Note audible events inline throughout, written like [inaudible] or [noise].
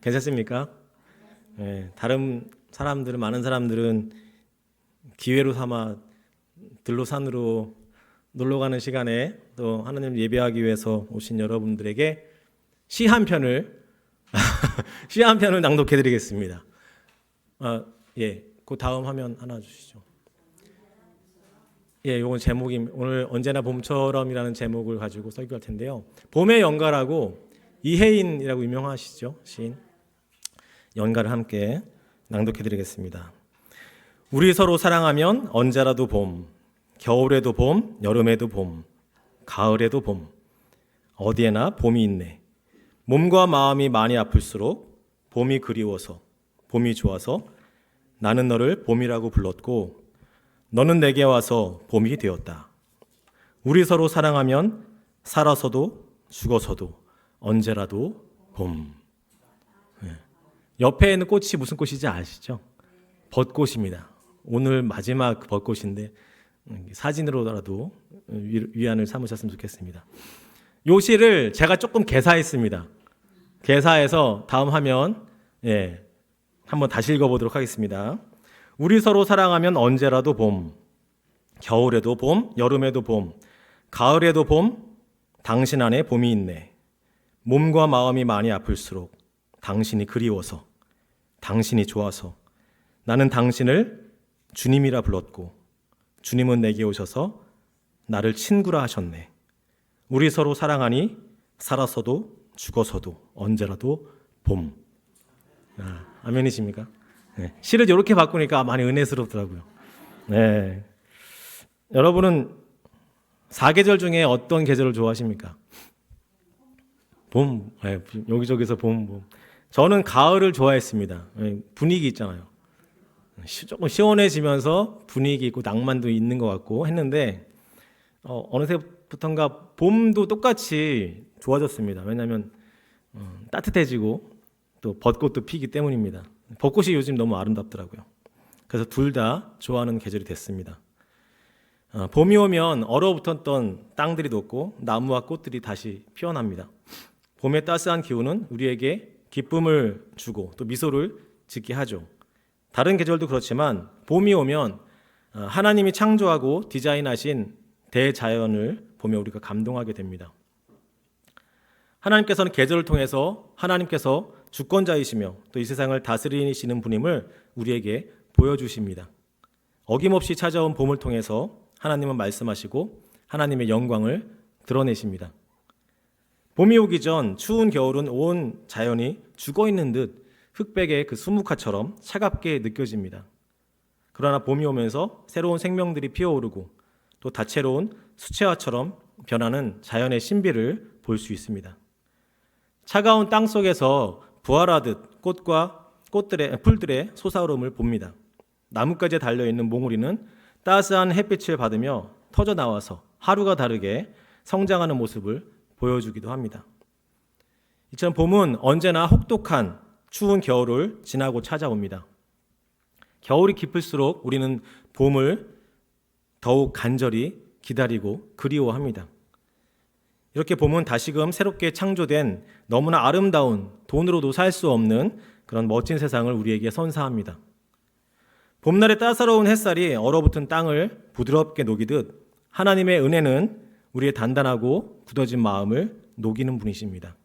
괜찮습니까? 예, 다른 사람들은 많은 사람들은 기회로 삼아 들로 산으로 놀러 가는 시간에 또 하나님 예배하기 위해서 오신 여러분들에게 시 한 편을 [laughs] 시 한 편을 낭독해 드리겠습니다. 아, 예. 그 다음 화면 하나 주시죠. 예, 요건 제목이 오늘 언제나 봄처럼이라는 제목을 가지고 설교할 텐데요. 봄의 연가라고 이혜인이라고 유명하시죠 시인 연가를 함께 낭독해 드리겠습니다. 우리 서로 사랑하면 언제라도 봄, 겨울에도 봄, 여름에도 봄, 가을에도 봄, 어디에나 봄이 있네. 몸과 마음이 많이 아플수록 봄이 그리워서, 봄이 좋아서 나는 너를 봄이라고 불렀고 너는 내게 와서 봄이 되었다. 우리 서로 사랑하면 살아서도 죽어서도 언제라도 봄. 예. 옆에 있는 꽃이 무슨 꽃인지 아시죠? 벚꽃입니다. 오늘 마지막 벚꽃인데 음, 사진으로라도 위- 위안을 삼으셨으면 좋겠습니다. 요 시를 제가 조금 개사했습니다. 개사해서 다음 화면 예, 한번 다시 읽어보도록 하겠습니다. 우리 서로 사랑하면 언제라도 봄, 겨울에도 봄, 여름에도 봄, 가을에도 봄, 당신 안에 봄이 있네. 몸과 마음이 많이 아플수록 당신이 그리워서, 당신이 좋아서 나는 당신을 주님이라 불렀고 주님은 내게 오셔서 나를 친구라 하셨네. 우리 서로 사랑하니 살아서도 죽어서도 언제라도 봄. 아, 아멘이십니까? 네. 시를 이렇게 바꾸니까 많이 은혜스럽더라고요. 네. 여러분은 사계절 중에 어떤 계절을 좋아하십니까? 봄, 네, 여기저기서 봄, 봄. 저는 가을을 좋아했습니다. 네, 분위기 있잖아요. 시- 조금 시원해지면서 분위기 있고 낭만도 있는 것 같고 했는데 어, 어느새부턴가 봄도 똑같이 좋아졌습니다. 왜냐하면 어, 따뜻해지고 또 벚꽃도 피기 때문입니다. 벚꽃이 요즘 너무 아름답더라고요. 그래서 둘 다 좋아하는 계절이 됐습니다. 어, 봄이 오면 얼어붙었던 땅들이 녹고 나무와 꽃들이 다시 피어납니다. 봄의 따스한 기운은 우리에게 기쁨을 주고 또 미소를 짓게 하죠. 다른 계절도 그렇지만 봄이 오면 어, 하나님이 창조하고 디자인하신 대자연을 보며 우리가 감동하게 됩니다. 하나님께서는 계절을 통해서 하나님께서 주권자이시며 또 이 세상을 다스리시는 분임을 우리에게 보여주십니다. 어김없이 찾아온 봄을 통해서 하나님은 말씀하시고 하나님의 영광을 드러내십니다. 봄이 오기 전 추운 겨울은 온 자연이 죽어 있는 듯 흑백의 그 수묵화처럼 차갑게 느껴집니다. 그러나 봄이 오면서 새로운 생명들이 피어오르고 또 다채로운 수채화처럼 변하는 자연의 신비를 볼 수 있습니다. 차가운 땅 속에서 부활하듯 꽃과 꽃들의 풀들의 솟아오름을 봅니다. 나뭇가지에 달려 있는 몽우리는 따스한 햇빛을 받으며 터져 나와서 하루가 다르게 성장하는 모습을 보여주기도 합니다. 이처럼 봄은 언제나 혹독한 추운 겨울을 지나고 찾아옵니다. 겨울이 깊을수록 우리는 봄을 더욱 간절히 기다리고 그리워합니다. 이렇게 봄은 다시금 새롭게 창조된 너무나 아름다운 돈으로도 살 수 없는 그런 멋진 세상을 우리에게 선사합니다. 봄날의 따사로운 햇살이 얼어붙은 땅을 부드럽게 녹이듯 하나님의 은혜는 우리의 단단하고 굳어진 마음을 녹이는 분이십니다.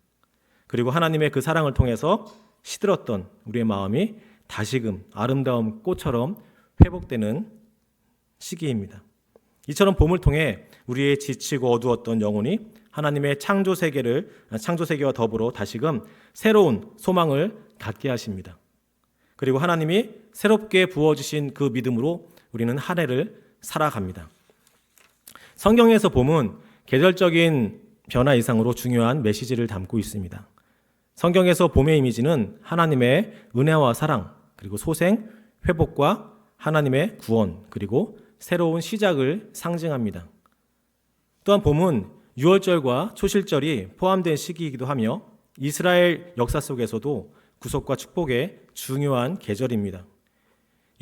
그리고 하나님의 그 사랑을 통해서 시들었던 우리의 마음이 다시금 아름다운 꽃처럼 회복되는 시기입니다. 이처럼 봄을 통해 우리의 지치고 어두웠던 영혼이 하나님의 창조 세계를 창조 세계와 더불어 다시금 새로운 소망을 갖게 하십니다. 그리고 하나님이 새롭게 부어 주신 그 믿음으로 우리는 한 해를 살아갑니다. 성경에서 봄은 계절적인 변화 이상으로 중요한 메시지를 담고 있습니다. 성경에서 봄의 이미지는 하나님의 은혜와 사랑, 그리고 소생, 회복과 하나님의 구원, 그리고 새로운 시작을 상징합니다. 또한 봄은 유월절과 초실절이 포함된 시기이기도 하며 이스라엘 역사 속에서도 구속과 축복의 중요한 계절입니다.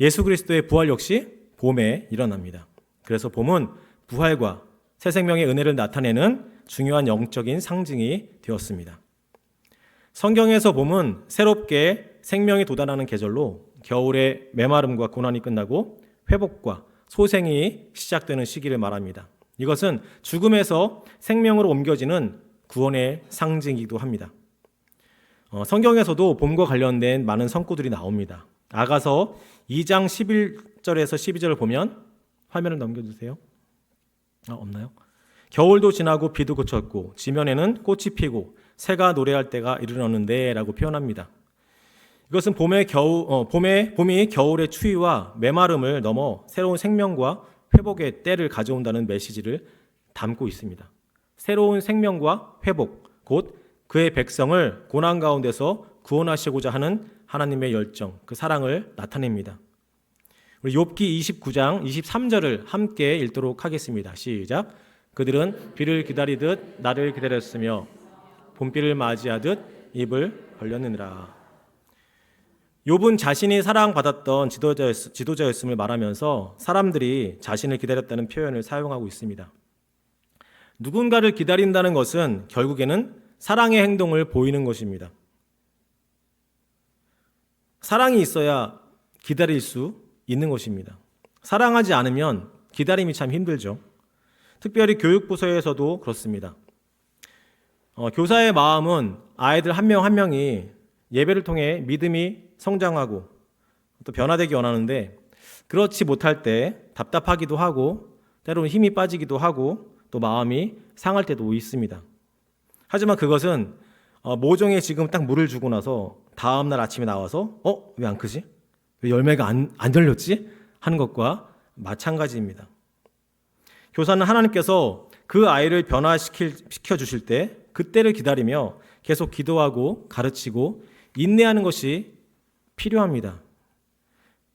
예수 그리스도의 부활 역시 봄에 일어납니다. 그래서 봄은 부활과 새 생명의 은혜를 나타내는 중요한 영적인 상징이 되었습니다. 성경에서 봄은 새롭게 생명이 돋아나는 계절로 겨울의 메마름과 고난이 끝나고 회복과 소생이 시작되는 시기를 말합니다. 이것은 죽음에서 생명으로 옮겨지는 구원의 상징이기도 합니다. 어, 성경에서도 봄과 관련된 많은 성구들이 나옵니다. 아가서 2장 11절에서 12절을 보면 화면을 넘겨주세요. 아, 없나요? 겨울도 지나고 비도 그쳤고 지면에는 꽃이 피고 새가 노래할 때가 이르렀는데라고 표현합니다. 이것은 봄의 겨우 어, 봄의 봄이 겨울의 추위와 메마름을 넘어 새로운 생명과 회복의 때를 가져온다는 메시지를 담고 있습니다. 새로운 생명과 회복, 곧 그의 백성을 고난 가운데서 구원하시고자 하는 하나님의 열정, 그 사랑을 나타냅니다. 우리 욥기 29장 23절을 함께 읽도록 하겠습니다. 시작. 그들은 비를 기다리듯 나를 기다렸으며 봄비를 맞이하듯 입을 벌렸느니라. 욥은 자신이 사랑받았던 지도자였, 지도자였 음을 말하면서 사람들이 자신을 기다렸다는 표현을 사용하고 있습니다. 누군가를 기다린다는 것은 결국에는 사랑의 행동을 보이는 것입니다. 사랑이 있어야 기다릴 수 있는 것입니다. 사랑하지 않으면 기다림이 참 힘들죠. 특별히 교육부서에서도 그렇습니다. 어, 교사의 마음은 아이들 한명한 명이 예배를 통해 믿음이 성장하고 또 변화되기 원하는데 그렇지 못할 때 답답하기도 하고 때로는 힘이 빠지기도 하고 또 마음이 상할 때도 있습니다. 하지만 그것은 어, 모종에 지금 딱 물을 주고 나서 다음 날 아침에 나와서 어? 왜 안 크지? 왜 열매가 안, 안 열렸지? 하는 것과 마찬가지입니다. 교사는 하나님께서 그 아이를 변화시켜 주실 때 그때를 기다리며 계속 기도하고 가르치고 인내하는 것이 필요합니다.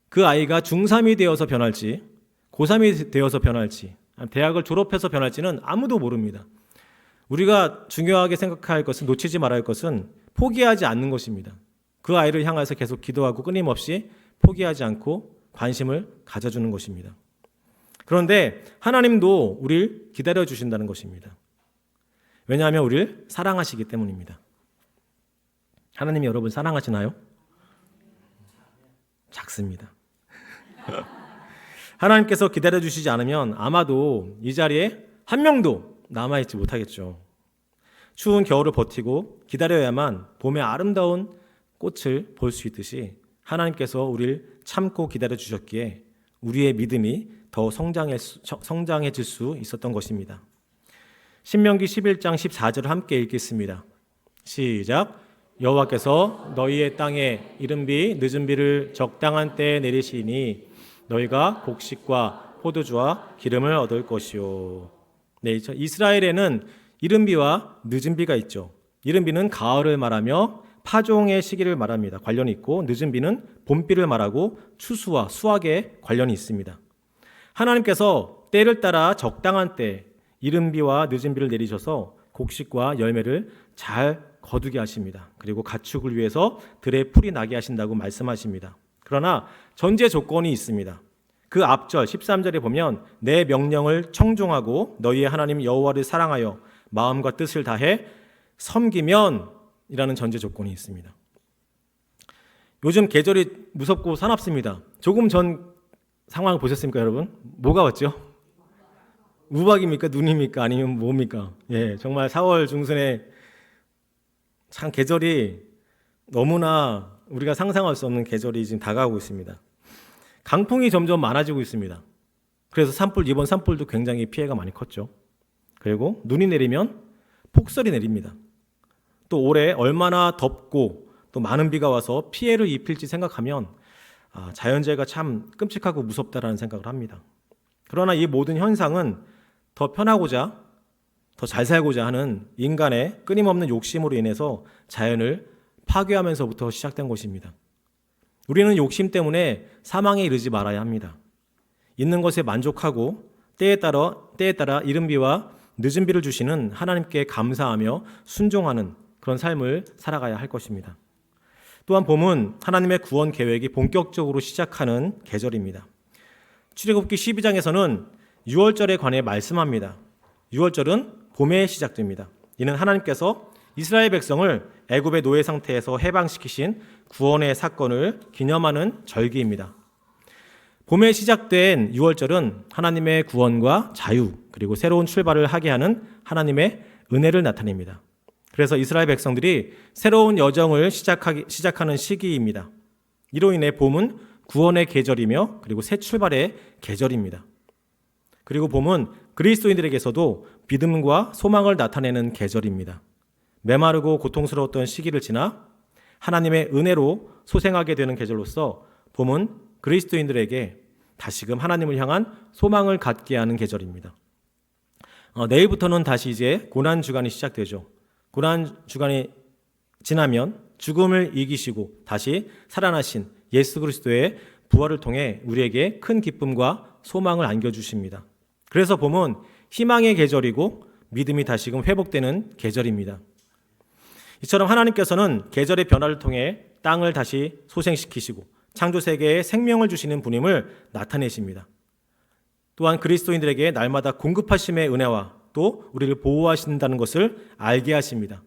그 아이가 중3이 되어서 변할지, 고3이 되어서 변할지, 대학을 졸업해서 변할지는 아무도 모릅니다. 우리가 중요하게 생각할 것은 놓치지 말아야 할 것은 포기하지 않는 것입니다. 그 아이를 향해서 계속 기도하고 끊임없이 포기하지 않고 관심을 가져주는 것입니다. 그런데 하나님도 우리를 기다려 주신다는 것입니다. 왜냐하면 우리를 사랑하시기 때문입니다. 하나님이 여러분 사랑하시나요? 작습니다. [laughs] 하나님께서 기다려 주시지 않으면 아마도 이 자리에 한 명도 남아 있지 못하겠죠. 추운 겨울을 버티고 기다려야만 봄의 아름다운 꽃을 볼 수 있듯이 하나님께서 우리를 참고 기다려 주셨기에 우리의 믿음이 더 성장해, 성장해질 수 있었던 것입니다. 신명기 11장 14절을 함께 읽겠습니다. 시작. 여호와께서 너희의 땅에 이른 비 늦은 비를 적당한 때에 내리시니 너희가 곡식과 포도주와 기름을 얻을 것이요. 네, 이스라엘에는 이른 비와 늦은 비가 있죠. 이른 비는 가을을 말하며 파종의 시기를 말합니다. 관련이 있고 늦은 비는 봄비를 말하고 추수와 수확에 관련이 있습니다. 하나님께서 때를 따라 적당한 때 이른 비와 늦은 비를 내리셔서 곡식과 열매를 잘 거두게 하십니다. 그리고 가축을 위해서 들에 풀이 나게 하신다고 말씀하십니다. 그러나 전제 조건이 있습니다. 그 앞절 13절에 보면 내 명령을 청종하고 너희의 하나님 여호와를 사랑하여 마음과 뜻을 다해 섬기면 이라는 전제 조건이 있습니다. 요즘 계절이 무섭고 사납습니다. 조금 전 상황을 보셨습니까, 여러분? 뭐가 왔죠? 우박입니까? 눈입니까? 아니면 뭡니까? 예, 정말 4월 중순에 참 계절이 너무나 우리가 상상할 수 없는 계절이 지금 다가오고 있습니다. 강풍이 점점 많아지고 있습니다. 그래서 산불 이번 산불도 굉장히 피해가 많이 컸죠. 그리고 눈이 내리면 폭설이 내립니다. 또 올해 얼마나 덥고 또 많은 비가 와서 피해를 입힐지 생각하면 아, 자연재해가 참 끔찍하고 무섭다라는 생각을 합니다. 그러나 이 모든 현상은 더 편하고자 더 잘 살고자 하는 인간의 끊임없는 욕심으로 인해서 자연을 파괴하면서부터 시작된 것입니다. 우리는 욕심 때문에 사망에 이르지 말아야 합니다. 있는 것에 만족하고 때에 따라 때에 따라 이른 비와 늦은 비를 주시는 하나님께 감사하며 순종하는 그런 삶을 살아가야 할 것입니다. 또한 봄은 하나님의 구원 계획이 본격적으로 시작하는 계절입니다. 출애굽기 12장에서는 6월절에 관해 말씀합니다. 6월절은 봄에 시작됩니다. 이는 하나님께서 이스라엘 백성을 애굽의 노예 상태에서 해방시키신 구원의 사건을 기념하는 절기입니다. 봄에 시작된 6월절은 하나님의 구원과 자유 그리고 새로운 출발을 하게 하는 하나님의 은혜를 나타냅니다. 그래서 이스라엘 백성들이 새로운 여정을 시작하기, 시작하는 시기입니다. 이로 인해 봄은 구원의 계절이며 그리고 새 출발의 계절입니다. 그리고 봄은 그리스도인들에게서도 믿음과 소망을 나타내는 계절입니다. 메마르고 고통스러웠던 시기를 지나 하나님의 은혜로 소생하게 되는 계절로서 봄은 그리스도인들에게 다시금 하나님을 향한 소망을 갖게 하는 계절입니다. 어, 내일부터는 다시 이제 고난 주간이 시작되죠. 고난 주간이 지나면 죽음을 이기시고 다시 살아나신 예수 그리스도의 부활을 통해 우리에게 큰 기쁨과 소망을 안겨 주십니다. 그래서 봄은 희망의 계절이고 믿음이 다시금 회복되는 계절입니다. 이처럼 하나님께서는 계절의 변화를 통해 땅을 다시 소생시키시고 창조 세계에 생명을 주시는 분임을 나타내십니다. 또한 그리스도인들에게 날마다 공급하심의 은혜와 또 우리를 보호하신다는 것을 알게 하십니다.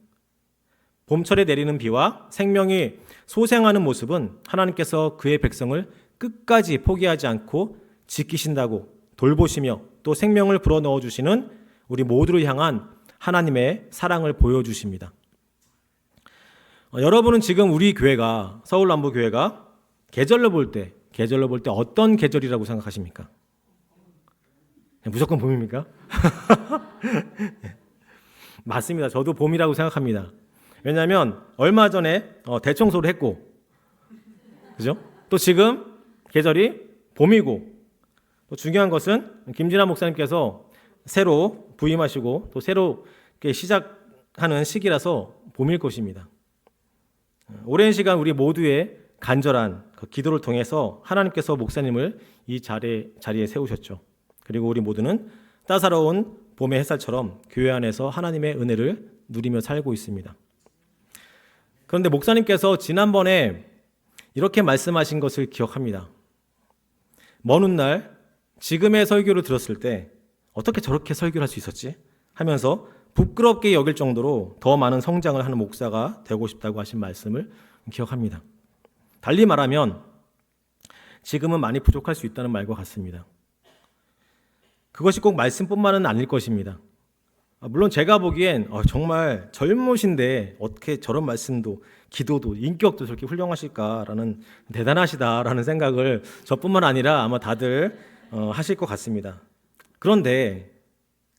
봄철에 내리는 비와 생명이 소생하는 모습은 하나님께서 그의 백성을 끝까지 포기하지 않고 지키신다고 돌보시며 또 생명을 불어넣어 주시는 우리 모두를 향한 하나님의 사랑을 보여주십니다. 어, 여러분은 지금 우리 교회가 서울 남부 교회가 계절로 볼 때, 계절로 볼 때 어떤 계절이라고 생각하십니까? 무조건 봄입니까? [laughs] 맞습니다. 저도 봄이라고 생각합니다. 왜냐하면 얼마 전에 어, 대청소를 했고, 그죠? 또 지금 계절이 봄이고, 또 중요한 것은 김진아 목사님께서 새로 부임하시고 또 새로 시작하는 시기라서 봄일 것입니다. 오랜 시간 우리 모두의 간절한 그 기도를 통해서 하나님께서 목사님을 이 자리에, 자리에 세우셨죠. 그리고 우리 모두는 따사로운 봄의 햇살처럼 교회 안에서 하나님의 은혜를 누리며 살고 있습니다. 그런데 목사님께서 지난번에 이렇게 말씀하신 것을 기억합니다. 먼 훗날 지금의 설교를 들었을 때 어떻게 저렇게 설교를 할 수 있었지? 하면서 부끄럽게 여길 정도로 더 많은 성장을 하는 목사가 되고 싶다고 하신 말씀을 기억합니다. 달리 말하면 지금은 많이 부족할 수 있다는 말과 같습니다. 그것이 꼭 말씀뿐만은 아닐 것입니다. 아, 물론 제가 보기엔 어, 정말 젊으신데 어떻게 저런 말씀도 기도도 인격도 저렇게 훌륭하실까라는 대단하시다라는 생각을 저뿐만 아니라 아마 다들 어, 하실 것 같습니다. 그런데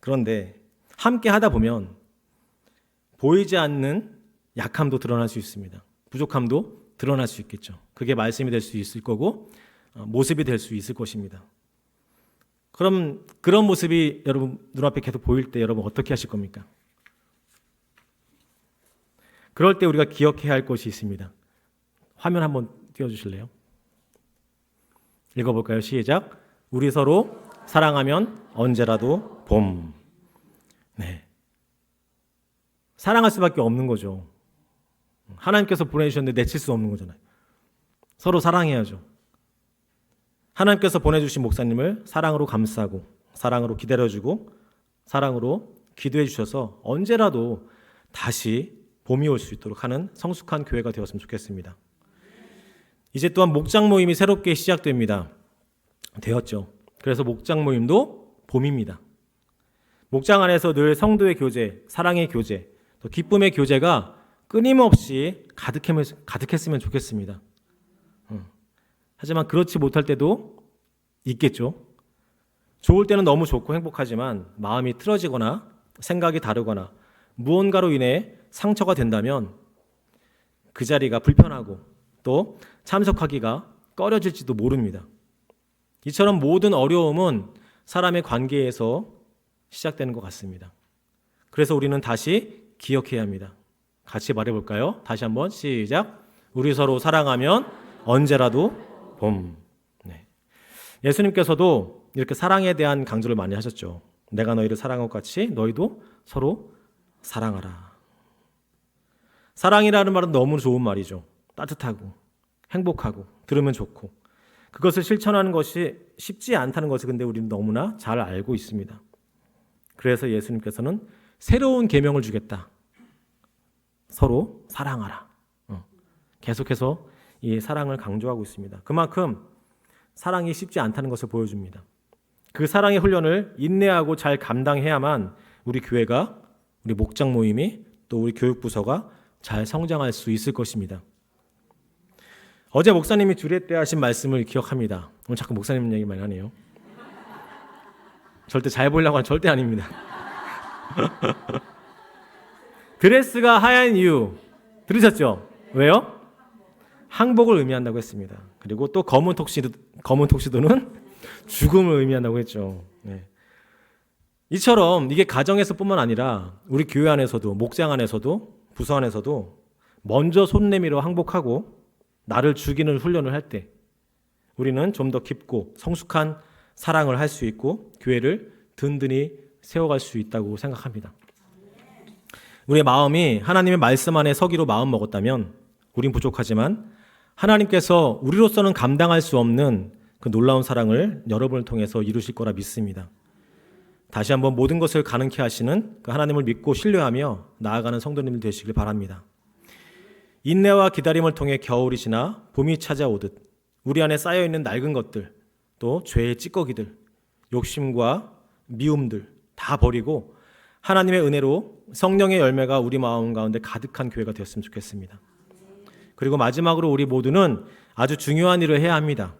그런데 함께 하다 보면 보이지 않는 약함도 드러날 수 있습니다. 부족함도 드러날 수 있겠죠. 그게 말씀이 될 수 있을 거고 어, 모습이 될 수 있을 것입니다. 그럼 그런 모습이 여러분 눈앞에 계속 보일 때 여러분 어떻게 하실 겁니까? 그럴 때 우리가 기억해야 할 것이 있습니다. 화면 한번 띄워 주실래요? 읽어 볼까요? 시작. 우리 서로 사랑하면 언제라도 봄. 네. 사랑할 수밖에 없는 거죠. 하나님께서 보내주셨는데 내칠 수 없는 거잖아요. 서로 사랑해야죠. 하나님께서 보내주신 목사님을 사랑으로 감싸고, 사랑으로 기다려주고, 사랑으로 기도해 주셔서 언제라도 다시 봄이 올 수 있도록 하는 성숙한 교회가 되었으면 좋겠습니다. 이제 또한 목장 모임이 새롭게 시작됩니다. 되었죠. 그래서 목장 모임도 봄입니다. 목장 안에서 늘 성도의 교제, 사랑의 교제, 또 기쁨의 교제가 끊임없이 가득했으면 좋겠습니다. 하지만 그렇지 못할 때도 있겠죠. 좋을 때는 너무 좋고 행복하지만 마음이 틀어지거나 생각이 다르거나 무언가로 인해 상처가 된다면 그 자리가 불편하고 또 참석하기가 꺼려질지도 모릅니다. 이처럼 모든 어려움은 사람의 관계에서 시작되는 것 같습니다. 그래서 우리는 다시 기억해야 합니다. 같이 말해볼까요? 다시 한번 시작. 우리 서로 사랑하면 언제라도 봄. 네. 예수님께서도 이렇게 사랑에 대한 강조를 많이 하셨죠. 내가 너희를 사랑한 것 같이 너희도 서로 사랑하라. 사랑이라는 말은 너무 좋은 말이죠. 따뜻하고 행복하고 들으면 좋고 그것을 실천하는 것이 쉽지 않다는 것을 근데 우리는 너무나 잘 알고 있습니다. 그래서 예수님께서는 새로운 계명을 주겠다. 서로 사랑하라. 어. 계속해서 이 사랑을 강조하고 있습니다. 그만큼 사랑이 쉽지 않다는 것을 보여줍니다. 그 사랑의 훈련을 인내하고 잘 감당해야만 우리 교회가 우리 목장 모임이 또 우리 교육부서가 잘 성장할 수 있을 것입니다. 어제 목사님이 주례 때 하신 말씀을 기억합니다. 오늘 자꾸 목사님 얘기 많이 하네요. 절대 잘 보이려고 하는 절대 아닙니다. [laughs] 드레스가 하얀 이유 들으셨죠? 왜요? 항복을 의미한다고 했습니다. 그리고 또 검은 톡시도 검은 톡시도는 [laughs] 죽음을 의미한다고 했죠. 네. 이처럼 이게 가정에서뿐만 아니라 우리 교회 안에서도 목장 안에서도 부서 안에서도 먼저 손 내밀어 항복하고 나를 죽이는 훈련을 할 때 우리는 좀 더 깊고 성숙한 사랑을 할 수 있고 교회를 든든히 세워갈 수 있다고 생각합니다. 우리의 마음이 하나님의 말씀 안에 서기로 마음 먹었다면 우린 부족하지만 하나님께서 우리로서는 감당할 수 없는 그 놀라운 사랑을 여러분을 통해서 이루실 거라 믿습니다. 다시 한번 모든 것을 가능케 하시는 그 하나님을 믿고 신뢰하며 나아가는 성도님들 되시길 바랍니다. 인내와 기다림을 통해 겨울이 지나 봄이 찾아오듯 우리 안에 쌓여 있는 낡은 것들, 또 죄의 찌꺼기들, 욕심과 미움들 다 버리고 하나님의 은혜로 성령의 열매가 우리 마음 가운데 가득한 교회가 되었으면 좋겠습니다. 그리고 마지막으로 우리 모두는 아주 중요한 일을 해야 합니다.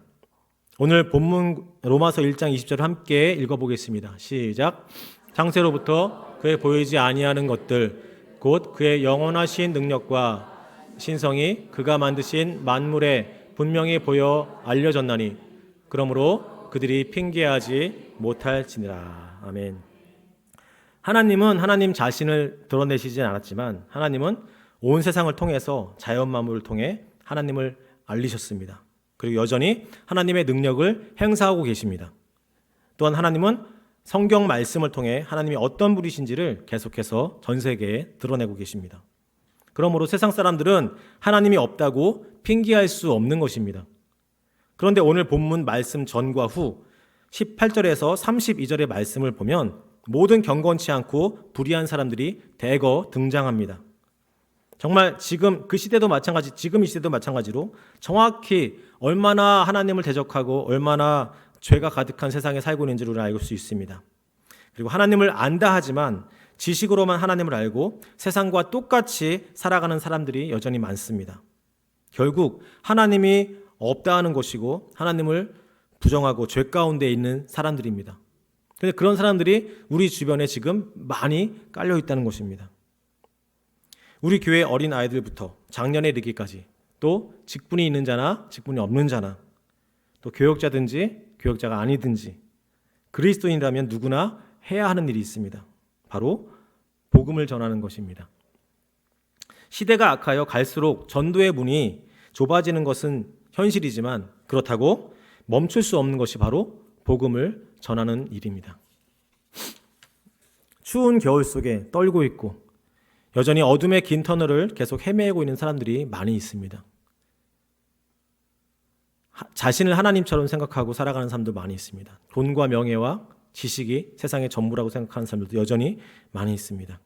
오늘 본문 로마서 1장 20절을 함께 읽어보겠습니다. 시작. 창세로부터 그의 보이지 아니하는 것들 곧 그의 영원하신 능력과 신성이 그가 만드신 만물에 분명히 보여 알려졌나니 그러므로 그들이 핑계하지 못할지니라. 아멘. 하나님은 하나님 자신을 드러내시진 않았지만 하나님은 온 세상을 통해서 자연 만물을 통해 하나님을 알리셨습니다. 그리고 여전히 하나님의 능력을 행사하고 계십니다. 또한 하나님은 성경 말씀을 통해 하나님이 어떤 분이신지를 계속해서 전 세계에 드러내고 계십니다. 그러므로 세상 사람들은 하나님이 없다고 핑계할 수 없는 것입니다. 그런데 오늘 본문 말씀 전과 후 18절에서 32절의 말씀을 보면 모든 경건치 않고 불의한 사람들이 대거 등장합니다. 정말 지금 그 시대도 마찬가지, 지금 이 시대도 마찬가지로 정확히 얼마나 하나님을 대적하고 얼마나 죄가 가득한 세상에 살고 있는지를 우리는 알수 있습니다. 그리고 하나님을 안다 하지만 지식으로만 하나님을 알고 세상과 똑같이 살아가는 사람들이 여전히 많습니다. 결국 하나님이 없다 하는 것이고 하나님을 부정하고 죄 가운데 있는 사람들입니다. 근데 그런 사람들이 우리 주변에 지금 많이 깔려 있다는 것입니다. 우리 교회 어린 아이들부터 작년에 이르기까지 또 직분이 있는 자나 직분이 없는 자나 또 교역자든지 교역자가 아니든지 그리스도인이라면 누구나 해야 하는 일이 있습니다. 바로 복음을 전하는 것입니다. 시대가 악하여 갈수록 전도의 문이 좁아지는 것은 현실이지만 그렇다고 멈출 수 없는 것이 바로 복음을 전하는 일입니다. 추운 겨울 속에 떨고 있고 여전히 어둠의 긴 터널을 계속 헤매고 있는 사람들이 많이 있습니다. 자신을 하나님처럼 생각하고 살아가는 사람도 많이 있습니다. 돈과 명예와 지식이 세상의 전부라고 생각하는 사람들도 여전히 많이 있습니다.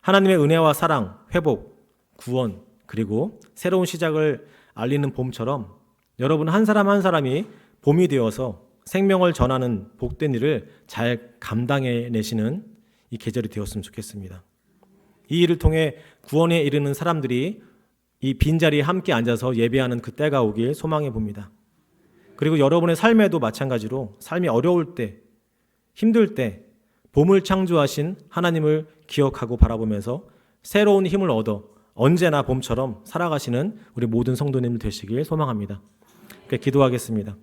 하나님의 은혜와 사랑, 회복, 구원, 그리고 새로운 시작을 알리는 봄처럼 여러분 한 사람 한 사람이 봄이 되어서 생명을 전하는 복된 일을 잘 감당해 내시는 이 계절이 되었으면 좋겠습니다. 이 일을 통해 구원에 이르는 사람들이 이 빈자리에 함께 앉아서 예배하는 그 때가 오길 소망해 봅니다. 그리고 여러분의 삶에도 마찬가지로 삶이 어려울 때, 힘들 때, 봄을 창조하신 하나님을 기억하고 바라보면서 새로운 힘을 얻어 언제나 봄처럼 살아가시는 우리 모든 성도님 되시길 소망합니다. 기도하겠습니다.